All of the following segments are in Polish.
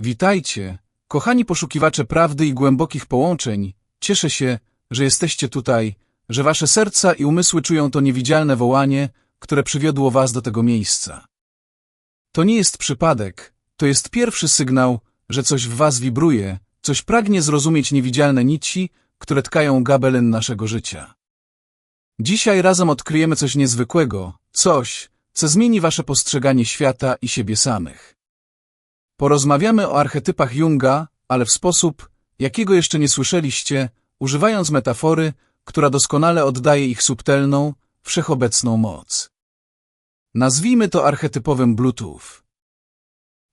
Witajcie, kochani poszukiwacze prawdy i głębokich połączeń. Cieszę się, że jesteście tutaj, że wasze serca i umysły czują to niewidzialne wołanie, które przywiodło was do tego miejsca. To nie jest przypadek, to jest pierwszy sygnał, że coś w was wibruje, coś pragnie zrozumieć niewidzialne nici, które tkają gabelin naszego życia. Dzisiaj razem odkryjemy coś niezwykłego, coś, co zmieni wasze postrzeganie świata i siebie samych. Porozmawiamy o archetypach Junga, ale w sposób, jakiego jeszcze nie słyszeliście, używając metafory, która doskonale oddaje ich subtelną, wszechobecną moc. Nazwijmy to archetypowym Bluetooth.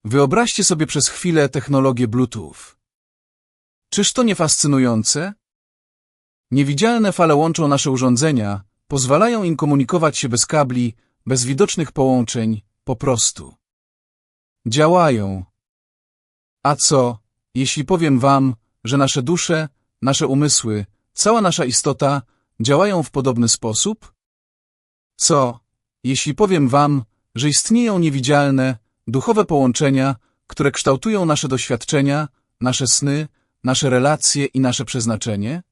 Wyobraźcie sobie przez chwilę technologię Bluetooth. Czyż to nie fascynujące? Niewidzialne fale łączą nasze urządzenia, pozwalają im komunikować się bez kabli, bez widocznych połączeń, po prostu. Działają. A co, jeśli powiem wam, że nasze dusze, nasze umysły, cała nasza istota działają w podobny sposób? Co, jeśli powiem wam, że istnieją niewidzialne, duchowe połączenia, które kształtują nasze doświadczenia, nasze sny, nasze relacje i nasze przeznaczenie?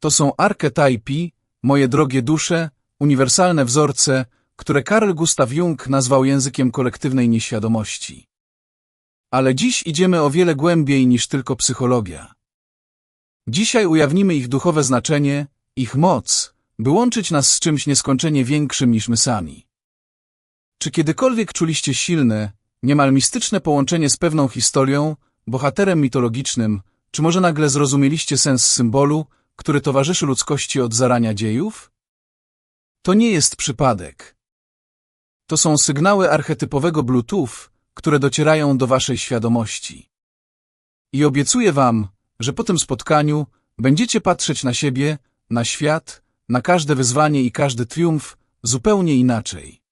To są archetypy, moje drogie dusze, uniwersalne wzorce, które Karl Gustav Jung nazwał językiem kolektywnej nieświadomości. Ale dziś idziemy o wiele głębiej niż tylko psychologia. Dzisiaj ujawnimy ich duchowe znaczenie, ich moc, by łączyć nas z czymś nieskończenie większym niż my sami. Czy kiedykolwiek czuliście silne, niemal mistyczne połączenie z pewną historią, bohaterem mitologicznym, czy może nagle zrozumieliście sens symbolu, który towarzyszy ludzkości od zarania dziejów? To nie jest przypadek. To są sygnały archetypowego Bluetooth, które docierają do waszej świadomości. I obiecuję wam, że po tym spotkaniu będziecie patrzeć na siebie, na świat, na każde wyzwanie i każdy triumf zupełnie inaczej.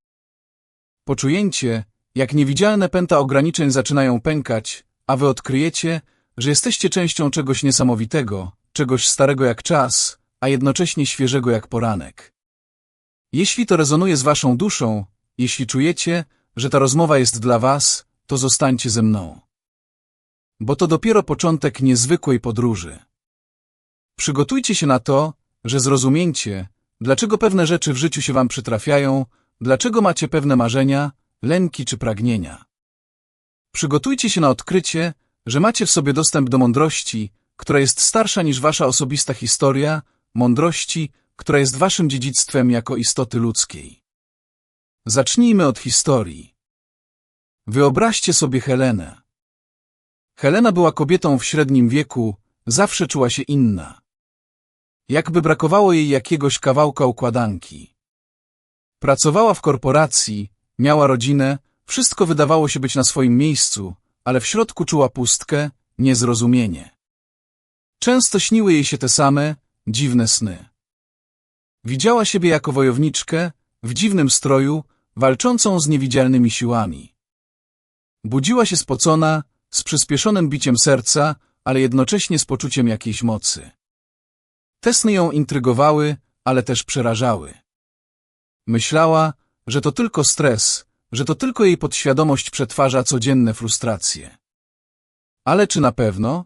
Poczujecie, jak niewidzialne pęta ograniczeń zaczynają pękać, a wy odkryjecie, że jesteście częścią czegoś niesamowitego, czegoś starego jak czas, a jednocześnie świeżego jak poranek. Jeśli to rezonuje z waszą duszą, jeśli czujecie, że ta rozmowa jest dla was, to zostańcie ze mną. Bo to dopiero początek niezwykłej podróży. Przygotujcie się na to, że zrozumiecie, dlaczego pewne rzeczy w życiu się wam przytrafiają, dlaczego macie pewne marzenia, lęki czy pragnienia. Przygotujcie się na odkrycie, że macie w sobie dostęp do mądrości, która jest starsza niż wasza osobista historia, mądrości, która jest waszym dziedzictwem jako istoty ludzkiej. Zacznijmy od historii. Wyobraźcie sobie Helenę. Helena była kobietą w średnim wieku, zawsze czuła się inna. Jakby brakowało jej jakiegoś kawałka układanki. Pracowała w korporacji, miała rodzinę, wszystko wydawało się być na swoim miejscu, ale w środku czuła pustkę, niezrozumienie. Często śniły jej się te same, dziwne sny. Widziała siebie jako wojowniczkę, w dziwnym stroju, walczącą z niewidzialnymi siłami. Budziła się spocona, z przyspieszonym biciem serca, ale jednocześnie z poczuciem jakiejś mocy. Te sny ją intrygowały, ale też przerażały. Myślała, że to tylko stres, że to tylko jej podświadomość przetwarza codzienne frustracje. Ale czy na pewno?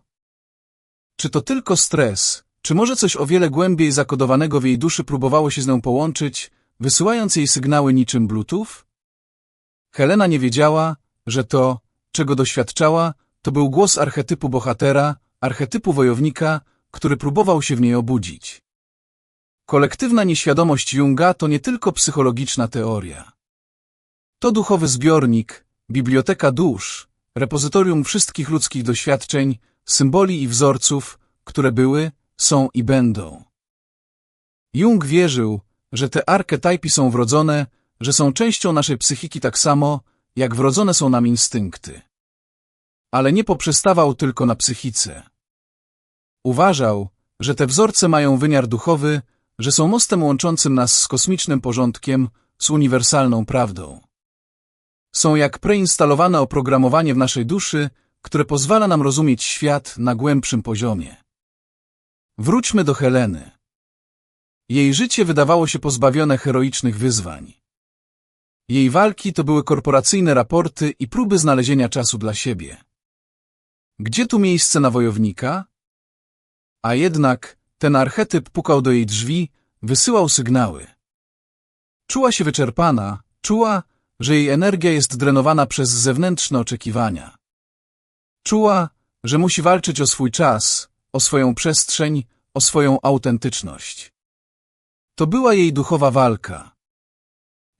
Czy to tylko stres, czy może coś o wiele głębiej zakodowanego w jej duszy próbowało się z nią połączyć, wysyłając jej sygnały niczym Bluetooth? Helena nie wiedziała, że to, czego doświadczała, to był głos archetypu bohatera, archetypu wojownika, który próbował się w niej obudzić. Kolektywna nieświadomość Junga to nie tylko psychologiczna teoria. To duchowy zbiornik, biblioteka dusz, repozytorium wszystkich ludzkich doświadczeń, symboli i wzorców, które były, są i będą. Jung wierzył, że te archetypy są wrodzone, że są częścią naszej psychiki tak samo, jak wrodzone są nam instynkty. Ale nie poprzestawał tylko na psychice. Uważał, że te wzorce mają wymiar duchowy, że są mostem łączącym nas z kosmicznym porządkiem, z uniwersalną prawdą. Są jak preinstalowane oprogramowanie w naszej duszy, które pozwala nam rozumieć świat na głębszym poziomie. Wróćmy do Heleny. Jej życie wydawało się pozbawione heroicznych wyzwań. Jej walki to były korporacyjne raporty i próby znalezienia czasu dla siebie. Gdzie tu miejsce na wojownika? A jednak ten archetyp pukał do jej drzwi, wysyłał sygnały. Czuła się wyczerpana, czuła, że jej energia jest drenowana przez zewnętrzne oczekiwania. Czuła, że musi walczyć o swój czas, o swoją przestrzeń, o swoją autentyczność. To była jej duchowa walka.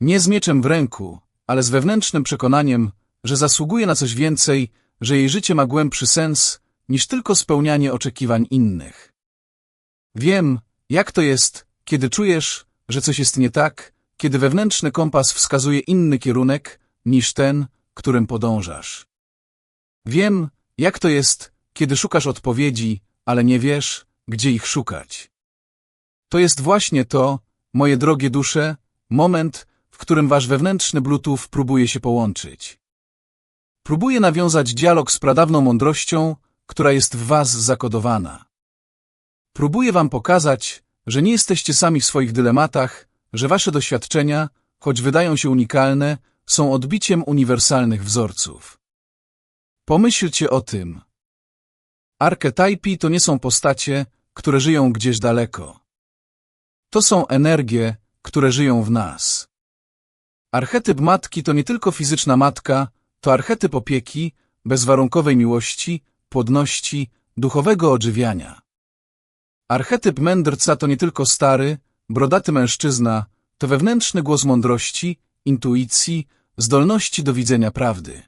Nie z mieczem w ręku, ale z wewnętrznym przekonaniem, że zasługuje na coś więcej, że jej życie ma głębszy sens niż tylko spełnianie oczekiwań innych. Wiem, jak to jest, kiedy czujesz, że coś jest nie tak, kiedy wewnętrzny kompas wskazuje inny kierunek niż ten, którym podążasz. Wiem, jak to jest, kiedy szukasz odpowiedzi, ale nie wiesz, gdzie ich szukać. To jest właśnie to, moje drogie dusze, moment, w którym wasz wewnętrzny Bluetooth próbuje się połączyć. Próbuje nawiązać dialog z pradawną mądrością, która jest w was zakodowana. Próbuje wam pokazać, że nie jesteście sami w swoich dylematach, że wasze doświadczenia, choć wydają się unikalne, są odbiciem uniwersalnych wzorców. Pomyślcie o tym. Archetypi to nie są postacie, które żyją gdzieś daleko. To są energie, które żyją w nas. Archetyp matki to nie tylko fizyczna matka, to archetyp opieki, bezwarunkowej miłości, płodności, duchowego odżywiania. Archetyp mędrca to nie tylko stary, brodaty mężczyzna, to wewnętrzny głos mądrości, intuicji, zdolności do widzenia prawdy.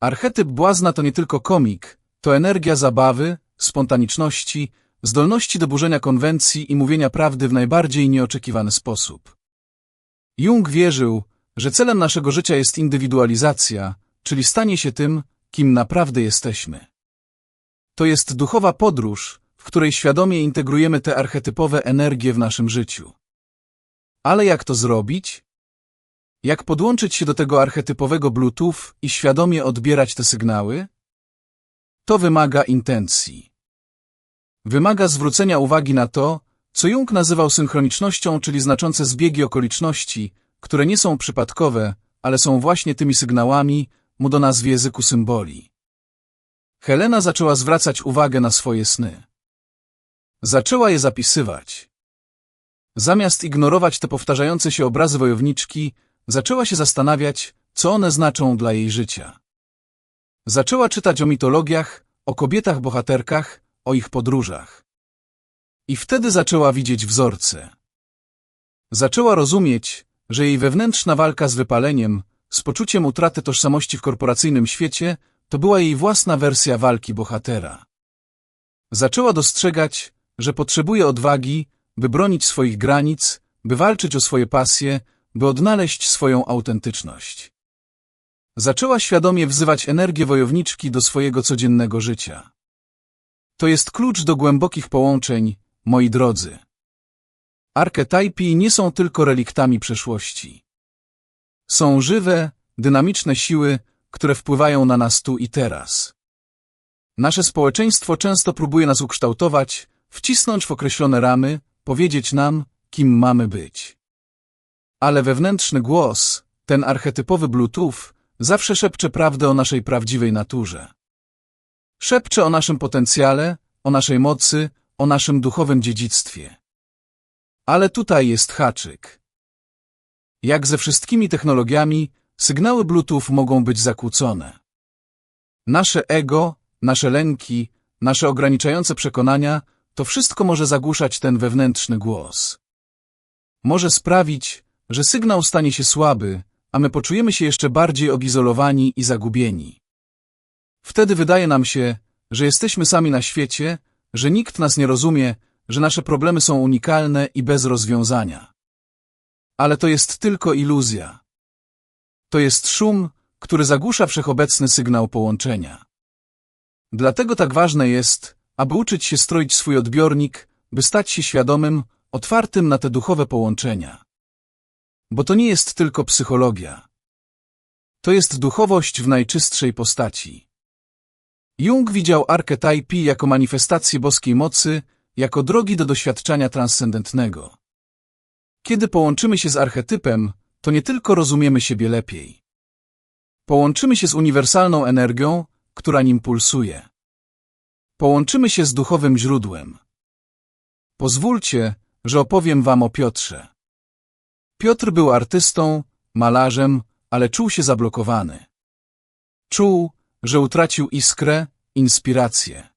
Archetyp błazna to nie tylko komik, to energia zabawy, spontaniczności, zdolności do burzenia konwencji i mówienia prawdy w najbardziej nieoczekiwany sposób. Jung wierzył, że celem naszego życia jest indywidualizacja, czyli stanie się tym, kim naprawdę jesteśmy. To jest duchowa podróż, w której świadomie integrujemy te archetypowe energie w naszym życiu. Ale jak to zrobić? Jak podłączyć się do tego archetypowego Bluetooth i świadomie odbierać te sygnały? To wymaga intencji. Wymaga zwrócenia uwagi na to, co Jung nazywał synchronicznością, czyli znaczące zbiegi okoliczności, które nie są przypadkowe, ale są właśnie tymi sygnałami, mu do nas w języku symboli. Helena zaczęła zwracać uwagę na swoje sny. Zaczęła je zapisywać. Zamiast ignorować te powtarzające się obrazy wojowniczki, zaczęła się zastanawiać, co one znaczą dla jej życia. Zaczęła czytać o mitologiach, o kobietach bohaterkach, o ich podróżach. I wtedy zaczęła widzieć wzorce. Zaczęła rozumieć, że jej wewnętrzna walka z wypaleniem, z poczuciem utraty tożsamości w korporacyjnym świecie, to była jej własna wersja walki bohatera. Zaczęła dostrzegać, że potrzebuje odwagi, by bronić swoich granic, by walczyć o swoje pasje, by odnaleźć swoją autentyczność. Zaczęła świadomie wzywać energię wojowniczki do swojego codziennego życia. To jest klucz do głębokich połączeń, moi drodzy. Archetypi nie są tylko reliktami przeszłości. Są żywe, dynamiczne siły, które wpływają na nas tu i teraz. Nasze społeczeństwo często próbuje nas ukształtować, wcisnąć w określone ramy, powiedzieć nam, kim mamy być. Ale wewnętrzny głos, ten archetypowy Bluetooth, zawsze szepcze prawdę o naszej prawdziwej naturze. Szepcze o naszym potencjale, o naszej mocy, o naszym duchowym dziedzictwie. Ale tutaj jest haczyk. Jak ze wszystkimi technologiami, sygnały Bluetooth mogą być zakłócone. Nasze ego, nasze lęki, nasze ograniczające przekonania, to wszystko może zagłuszać ten wewnętrzny głos. Może sprawić, że sygnał stanie się słaby, a my poczujemy się jeszcze bardziej odizolowani i zagubieni. Wtedy wydaje nam się, że jesteśmy sami na świecie, że nikt nas nie rozumie, że nasze problemy są unikalne i bez rozwiązania. Ale to jest tylko iluzja. To jest szum, który zagłusza wszechobecny sygnał połączenia. Dlatego tak ważne jest, aby uczyć się stroić swój odbiornik, by stać się świadomym, otwartym na te duchowe połączenia. Bo to nie jest tylko psychologia. To jest duchowość w najczystszej postaci. Jung widział archetypi jako manifestację boskiej mocy, jako drogi do doświadczenia transcendentnego. Kiedy połączymy się z archetypem, to nie tylko rozumiemy siebie lepiej. Połączymy się z uniwersalną energią, która nim pulsuje. Połączymy się z duchowym źródłem. Pozwólcie, że opowiem wam o Piotrze. Piotr był artystą, malarzem, ale czuł się zablokowany. Czuł, że utracił iskrę, inspirację.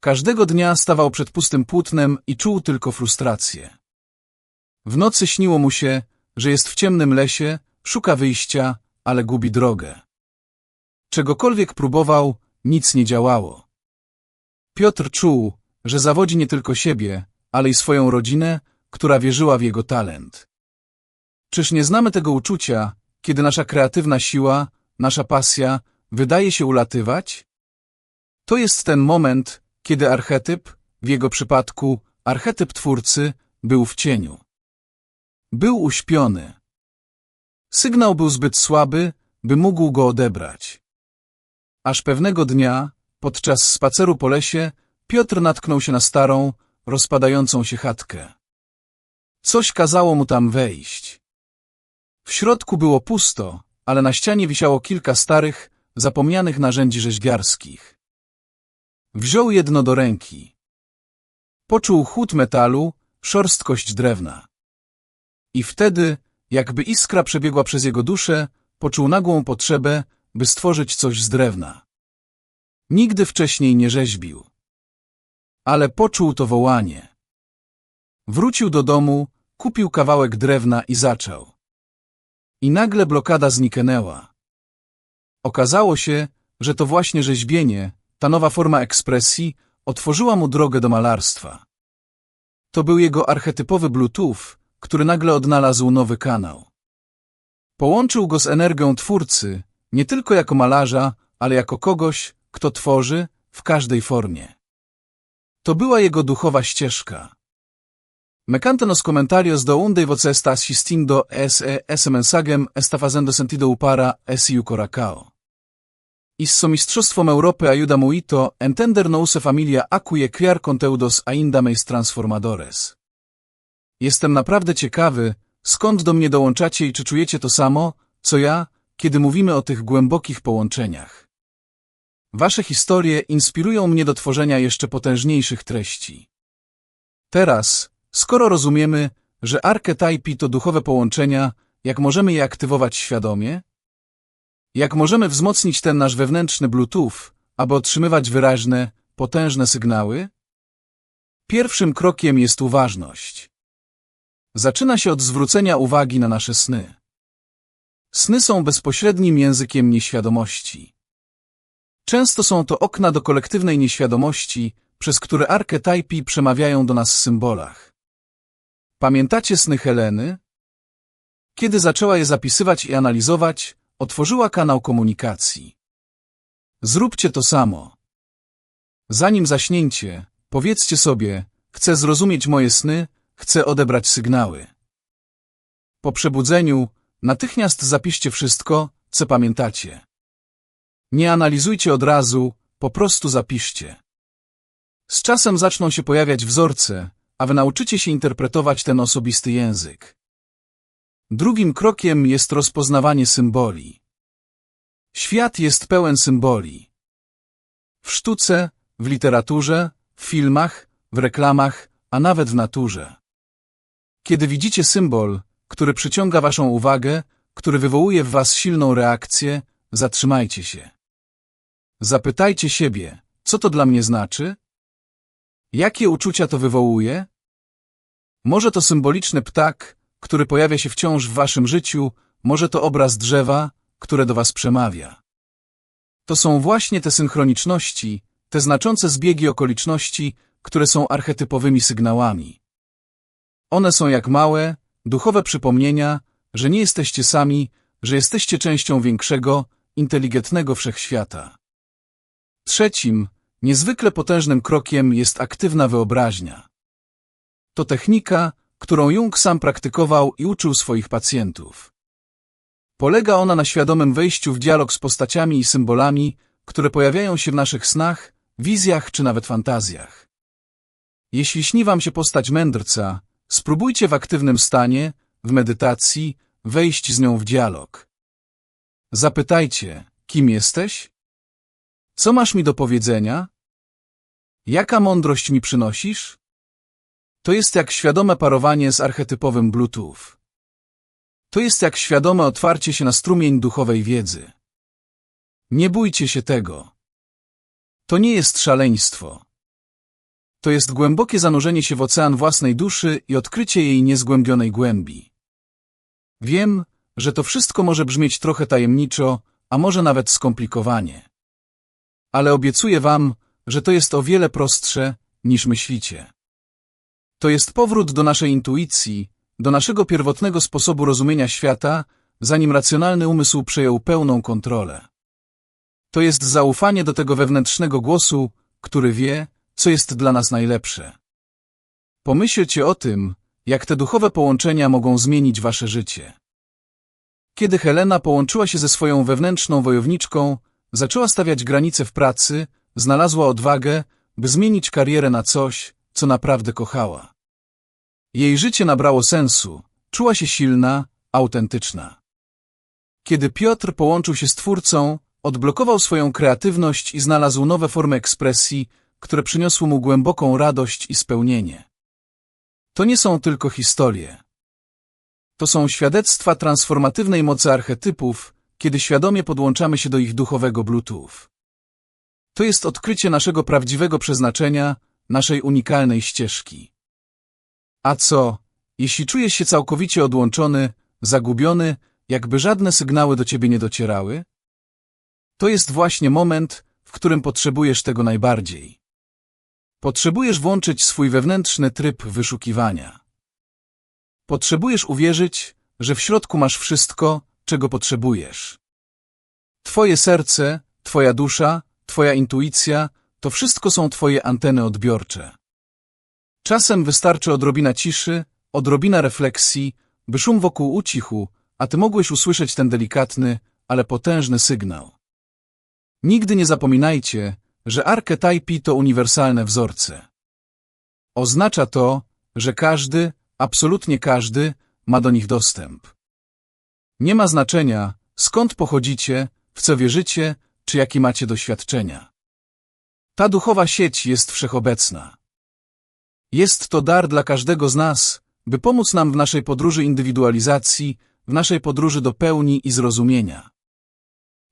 Każdego dnia stawał przed pustym płótnem i czuł tylko frustrację. W nocy śniło mu się, że jest w ciemnym lesie, szuka wyjścia, ale gubi drogę. Czegokolwiek próbował, nic nie działało. Piotr czuł, że zawodzi nie tylko siebie, ale i swoją rodzinę, która wierzyła w jego talent. Czyż nie znamy tego uczucia, kiedy nasza kreatywna siła, nasza pasja wydaje się ulatywać? To jest ten moment, kiedy archetyp, w jego przypadku archetyp twórcy, był w cieniu. Był uśpiony. Sygnał był zbyt słaby, by mógł go odebrać. Aż pewnego dnia, podczas spaceru po lesie, Piotr natknął się na starą, rozpadającą się chatkę. Coś kazało mu tam wejść. W środku było pusto, ale na ścianie wisiało kilka starych, zapomnianych narzędzi rzeźbiarskich. Wziął jedno do ręki. Poczuł chłód metalu, szorstkość drewna. I wtedy, jakby iskra przebiegła przez jego duszę, poczuł nagłą potrzebę, by stworzyć coś z drewna. Nigdy wcześniej nie rzeźbił. Ale poczuł to wołanie. Wrócił do domu, kupił kawałek drewna i zaczął. I nagle blokada zniknęła. Okazało się, że to właśnie rzeźbienie, ta nowa forma ekspresji, otworzyła mu drogę do malarstwa. To był jego archetypowy Bluetooth, który nagle odnalazł nowy kanał. Połączył go z energią twórcy, nie tylko jako malarza, ale jako kogoś, kto tworzy w każdej formie. To była jego duchowa ścieżka. Me cantan os comentarios do unde você está assistindo esse, esse mensagem está fazendo sentido para esse coracao. Isso mistrzostwom Europy ayuda muito entender nouse familia acuje criar conteúdos ainda mais transformadores. Jestem naprawdę ciekawy, skąd do mnie dołączacie i czy czujecie to samo, co ja, kiedy mówimy o tych głębokich połączeniach. Wasze historie inspirują mnie do tworzenia jeszcze potężniejszych treści. Teraz, skoro rozumiemy, że archetypy to duchowe połączenia, jak możemy je aktywować świadomie? Jak możemy wzmocnić ten nasz wewnętrzny Bluetooth, aby otrzymywać wyraźne, potężne sygnały? Pierwszym krokiem jest uważność. Zaczyna się od zwrócenia uwagi na nasze sny. Sny są bezpośrednim językiem nieświadomości. Często są to okna do kolektywnej nieświadomości, przez które archetypy przemawiają do nas w symbolach. Pamiętacie sny Heleny? Kiedy zaczęła je zapisywać i analizować, otworzyła kanał komunikacji. Zróbcie to samo. Zanim zaśnięcie, powiedzcie sobie, chcę zrozumieć moje sny, chcę odebrać sygnały. Po przebudzeniu natychmiast zapiszcie wszystko, co pamiętacie. Nie analizujcie od razu, po prostu zapiszcie. Z czasem zaczną się pojawiać wzorce, a wy nauczycie się interpretować ten osobisty język. Drugim krokiem jest rozpoznawanie symboli. Świat jest pełen symboli. W sztuce, w literaturze, w filmach, w reklamach, a nawet w naturze. Kiedy widzicie symbol, który przyciąga waszą uwagę, który wywołuje w was silną reakcję, zatrzymajcie się. Zapytajcie siebie, co to dla mnie znaczy? Jakie uczucia to wywołuje? Może to symboliczny ptak, który pojawia się wciąż w waszym życiu, może to obraz drzewa, które do was przemawia. To są właśnie te synchroniczności, te znaczące zbiegi okoliczności, które są archetypowymi sygnałami. One są jak małe, duchowe przypomnienia, że nie jesteście sami, że jesteście częścią większego, inteligentnego wszechświata. Trzecim, niezwykle potężnym krokiem jest aktywna wyobraźnia. To technika, którą Jung sam praktykował i uczył swoich pacjentów. Polega ona na świadomym wejściu w dialog z postaciami i symbolami, które pojawiają się w naszych snach, wizjach czy nawet fantazjach. Jeśli śni wam się postać mędrca, spróbujcie w aktywnym stanie, w medytacji, wejść z nią w dialog. Zapytajcie, kim jesteś? Co masz mi do powiedzenia? Jaka mądrość mi przynosisz? To jest jak świadome parowanie z archetypowym Bluetooth. To jest jak świadome otwarcie się na strumień duchowej wiedzy. Nie bójcie się tego. To nie jest szaleństwo. To jest głębokie zanurzenie się w ocean własnej duszy i odkrycie jej niezgłębionej głębi. Wiem, że to wszystko może brzmieć trochę tajemniczo, a może nawet skomplikowanie. Ale obiecuję wam, że to jest o wiele prostsze, niż myślicie. To jest powrót do naszej intuicji, do naszego pierwotnego sposobu rozumienia świata, zanim racjonalny umysł przejął pełną kontrolę. To jest zaufanie do tego wewnętrznego głosu, który wie, co jest dla nas najlepsze. Pomyślcie o tym, jak te duchowe połączenia mogą zmienić wasze życie. Kiedy Helena połączyła się ze swoją wewnętrzną wojowniczką, zaczęła stawiać granice w pracy, znalazła odwagę, by zmienić karierę na coś, co naprawdę kochała. Jej życie nabrało sensu, czuła się silna, autentyczna. Kiedy Piotr połączył się z Twórcą, odblokował swoją kreatywność i znalazł nowe formy ekspresji, które przyniosły mu głęboką radość i spełnienie. To nie są tylko historie. To są świadectwa transformatywnej mocy archetypów, kiedy świadomie podłączamy się do ich duchowego Bluetooth. To jest odkrycie naszego prawdziwego przeznaczenia, naszej unikalnej ścieżki. A co, jeśli czujesz się całkowicie odłączony, zagubiony, jakby żadne sygnały do ciebie nie docierały? To jest właśnie moment, w którym potrzebujesz tego najbardziej. Potrzebujesz włączyć swój wewnętrzny tryb wyszukiwania. Potrzebujesz uwierzyć, że w środku masz wszystko, czego potrzebujesz. Twoje serce, twoja dusza, twoja intuicja, to wszystko są twoje anteny odbiorcze. Czasem wystarczy odrobina ciszy, odrobina refleksji, by szum wokół ucichł, a ty mogłeś usłyszeć ten delikatny, ale potężny sygnał. Nigdy nie zapominajcie, że archetypy to uniwersalne wzorce. Oznacza to, że każdy, absolutnie każdy, ma do nich dostęp. Nie ma znaczenia, skąd pochodzicie, w co wierzycie, czy jakie macie doświadczenia. Ta duchowa sieć jest wszechobecna. Jest to dar dla każdego z nas, by pomóc nam w naszej podróży indywidualizacji, w naszej podróży do pełni i zrozumienia.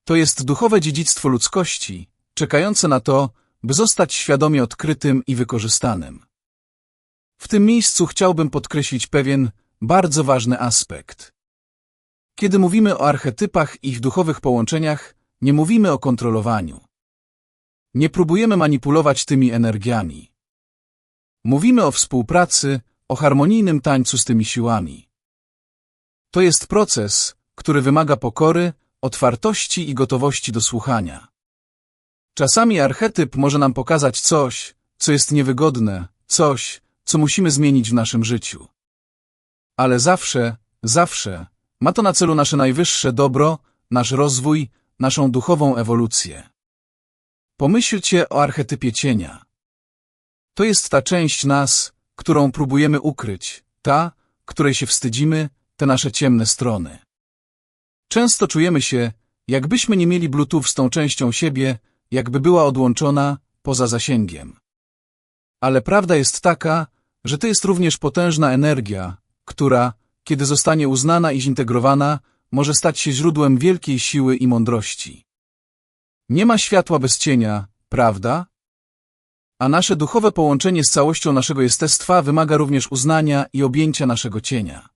To jest duchowe dziedzictwo ludzkości, czekające na to, by zostać świadomie odkrytym i wykorzystanym. W tym miejscu chciałbym podkreślić pewien, bardzo ważny aspekt. Kiedy mówimy o archetypach i ich duchowych połączeniach, nie mówimy o kontrolowaniu. Nie próbujemy manipulować tymi energiami. Mówimy o współpracy, o harmonijnym tańcu z tymi siłami. To jest proces, który wymaga pokory, otwartości i gotowości do słuchania. Czasami archetyp może nam pokazać coś, co jest niewygodne, coś, co musimy zmienić w naszym życiu. Ale zawsze, zawsze ma to na celu nasze najwyższe dobro, nasz rozwój, naszą duchową ewolucję. Pomyślcie o archetypie cienia. To jest ta część nas, którą próbujemy ukryć, ta, której się wstydzimy, te nasze ciemne strony. Często czujemy się, jakbyśmy nie mieli Bluetooth z tą częścią siebie, jakby była odłączona, poza zasięgiem. Ale prawda jest taka, że to jest również potężna energia, która, kiedy zostanie uznana i zintegrowana, może stać się źródłem wielkiej siły i mądrości. Nie ma światła bez cienia, prawda? A nasze duchowe połączenie z całością naszego jestestwa wymaga również uznania i objęcia naszego cienia.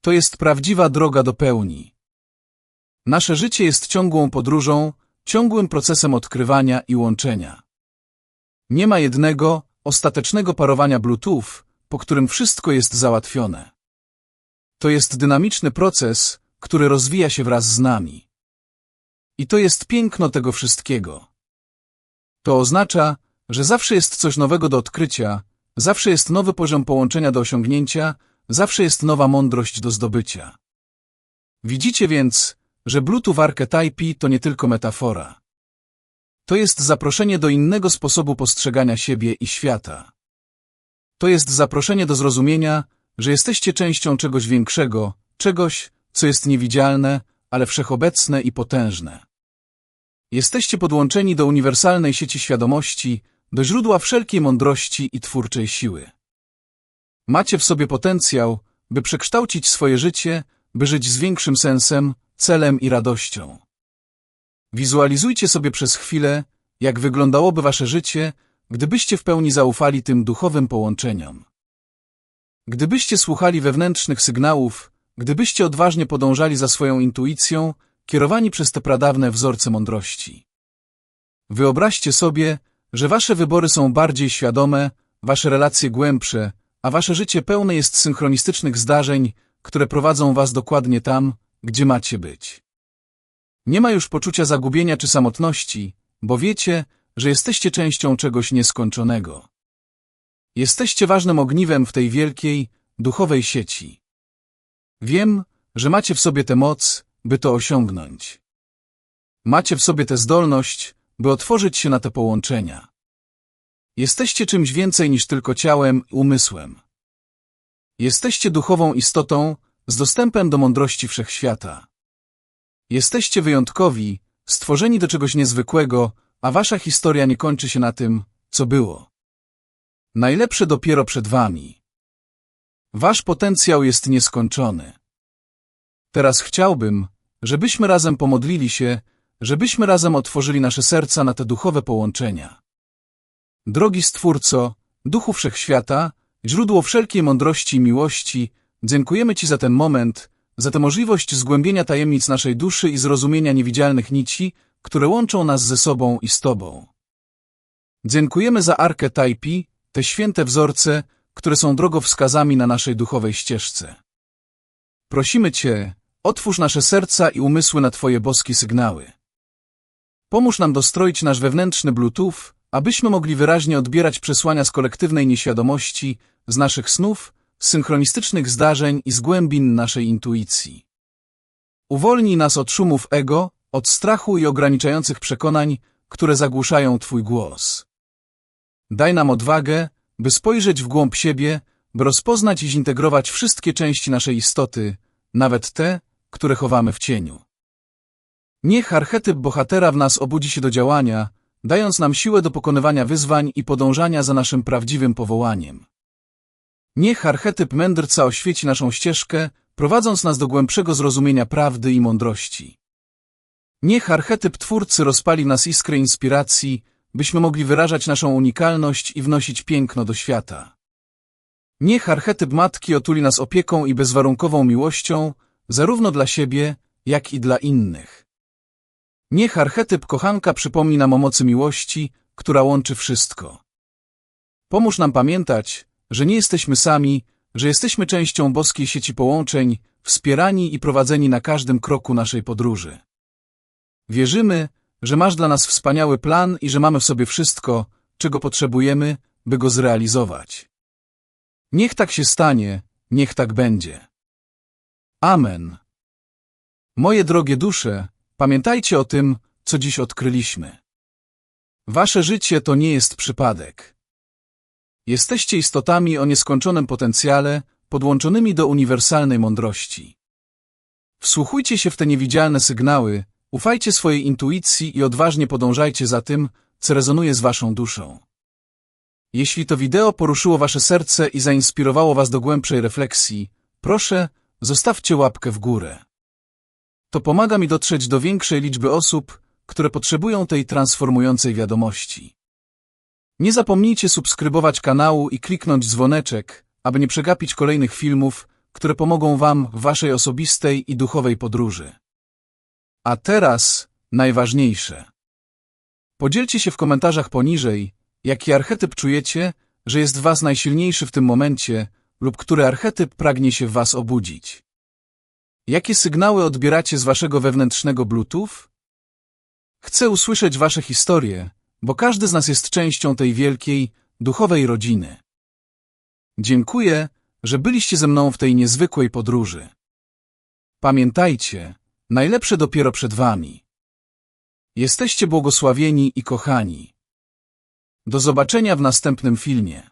To jest prawdziwa droga do pełni. Nasze życie jest ciągłą podróżą, ciągłym procesem odkrywania i łączenia. Nie ma jednego, ostatecznego parowania Bluetooth, po którym wszystko jest załatwione. To jest dynamiczny proces, który rozwija się wraz z nami. I to jest piękno tego wszystkiego. To oznacza, że zawsze jest coś nowego do odkrycia, zawsze jest nowy poziom połączenia do osiągnięcia, zawsze jest nowa mądrość do zdobycia. Widzicie więc, że Bluetooth Archetype to nie tylko metafora. To jest zaproszenie do innego sposobu postrzegania siebie i świata. To jest zaproszenie do zrozumienia, że jesteście częścią czegoś większego, czegoś, co jest niewidzialne, ale wszechobecne i potężne. Jesteście podłączeni do uniwersalnej sieci świadomości, do źródła wszelkiej mądrości i twórczej siły. Macie w sobie potencjał, by przekształcić swoje życie, by żyć z większym sensem, celem i radością. Wizualizujcie sobie przez chwilę, jak wyglądałoby wasze życie, gdybyście w pełni zaufali tym duchowym połączeniom. Gdybyście słuchali wewnętrznych sygnałów, gdybyście odważnie podążali za swoją intuicją, kierowani przez te pradawne wzorce mądrości. Wyobraźcie sobie, że wasze wybory są bardziej świadome, wasze relacje głębsze, a wasze życie pełne jest synchronistycznych zdarzeń, które prowadzą was dokładnie tam, gdzie macie być. Nie ma już poczucia zagubienia czy samotności, bo wiecie, że jesteście częścią czegoś nieskończonego. Jesteście ważnym ogniwem w tej wielkiej, duchowej sieci. Wiem, że macie w sobie tę moc, by to osiągnąć. Macie w sobie tę zdolność, by otworzyć się na te połączenia. Jesteście czymś więcej niż tylko ciałem umysłem. Jesteście duchową istotą z dostępem do mądrości wszechświata. Jesteście wyjątkowi, stworzeni do czegoś niezwykłego, a wasza historia nie kończy się na tym, co było. Najlepsze dopiero przed wami. Wasz potencjał jest nieskończony. Teraz chciałbym, żebyśmy razem pomodlili się, żebyśmy razem otworzyli nasze serca na te duchowe połączenia. Drogi Stwórco, Duchu Wszechświata, źródło wszelkiej mądrości i miłości, dziękujemy Ci za ten moment, za tę możliwość zgłębienia tajemnic naszej duszy i zrozumienia niewidzialnych nici, które łączą nas ze sobą i z Tobą. Dziękujemy za Arkę Taipi, te święte wzorce, które są drogowskazami na naszej duchowej ścieżce. Prosimy Cię, otwórz nasze serca i umysły na Twoje boskie sygnały. Pomóż nam dostroić nasz wewnętrzny Bluetooth, abyśmy mogli wyraźnie odbierać przesłania z kolektywnej nieświadomości, z naszych snów, synchronistycznych zdarzeń i z głębin naszej intuicji. Uwolnij nas od szumów ego, od strachu i ograniczających przekonań, które zagłuszają Twój głos. Daj nam odwagę, by spojrzeć w głąb siebie, by rozpoznać i zintegrować wszystkie części naszej istoty, nawet te, które chowamy w cieniu. Niech archetyp bohatera w nas obudzi się do działania, dając nam siłę do pokonywania wyzwań i podążania za naszym prawdziwym powołaniem. Niech archetyp mędrca oświeci naszą ścieżkę, prowadząc nas do głębszego zrozumienia prawdy i mądrości. Niech archetyp twórcy rozpali nas iskrę inspiracji, byśmy mogli wyrażać naszą unikalność i wnosić piękno do świata. Niech archetyp matki otuli nas opieką i bezwarunkową miłością, zarówno dla siebie, jak i dla innych. Niech archetyp kochanka przypomni nam o mocy miłości, która łączy wszystko. Pomóż nam pamiętać, że nie jesteśmy sami, że jesteśmy częścią boskiej sieci połączeń, wspierani i prowadzeni na każdym kroku naszej podróży. Wierzymy, że masz dla nas wspaniały plan i że mamy w sobie wszystko, czego potrzebujemy, by go zrealizować. Niech tak się stanie, niech tak będzie. Amen. Moje drogie dusze, pamiętajcie o tym, co dziś odkryliśmy. Wasze życie to nie jest przypadek. Jesteście istotami o nieskończonym potencjale, podłączonymi do uniwersalnej mądrości. Wsłuchujcie się w te niewidzialne sygnały, ufajcie swojej intuicji i odważnie podążajcie za tym, co rezonuje z waszą duszą. Jeśli to wideo poruszyło wasze serce i zainspirowało was do głębszej refleksji, proszę, zostawcie łapkę w górę. To pomaga mi dotrzeć do większej liczby osób, które potrzebują tej transformującej wiadomości. Nie zapomnijcie subskrybować kanału i kliknąć dzwoneczek, aby nie przegapić kolejnych filmów, które pomogą Wam w Waszej osobistej i duchowej podróży. A teraz najważniejsze. Podzielcie się w komentarzach poniżej, jaki archetyp czujecie, że jest w Was najsilniejszy w tym momencie lub który archetyp pragnie się w Was obudzić. Jakie sygnały odbieracie z Waszego wewnętrznego Bluetooth? Chcę usłyszeć Wasze historie, bo każdy z nas jest częścią tej wielkiej, duchowej rodziny. Dziękuję, że byliście ze mną w tej niezwykłej podróży. Pamiętajcie, najlepsze dopiero przed Wami. Jesteście błogosławieni i kochani. Do zobaczenia w następnym filmie.